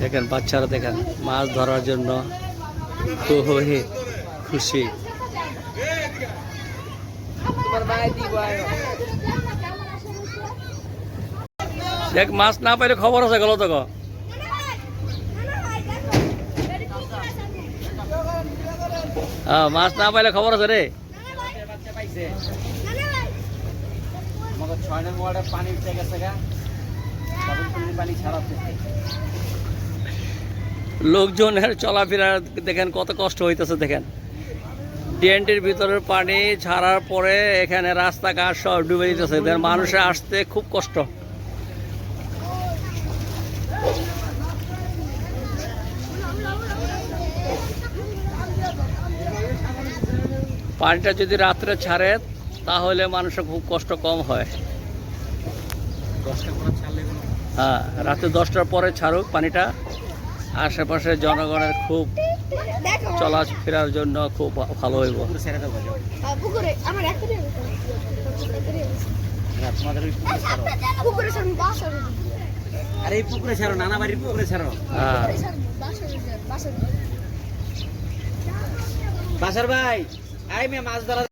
দেখেন, বাচ্চারা দেখেন, মাছ ধরার জন্য খুবই খুশি। দেখ, মাছ না পাইলে খবর আছে গেল তো গো। হ্যাঁ মাছ না পাইলে খবর আছে রে। ছয় নম্বর ওয়ার্ডে পানি লোকজনের চলাফেরা দেখেন কত কষ্ট হইতেছে, দেখেন। ডিএনটির ভিতরের পানি ছাড়ার পরে এখানে রাস্তাঘাট সব ডুবে যেতেছে। দেখেন মানুষের আসতে খুব কষ্ট। পানিটা যদি রাত্রে ছাড়ে, তাহলে মানুষের খুব কষ্ট কম হয়। দশটা করে ছাড়লে রাতে দশটার পরে ছাড়ুক পানিটা। আশেপাশে জনগণের খুব চলাফেরার জন্য খুব ভালো হইব। আরে পুকুরে ছাড়ো। নানা বাড়ির পুকুরে ছাড়ো হ্যাঁ। বাসা বাসা বাসার ভাই আই মে মাছ ধরা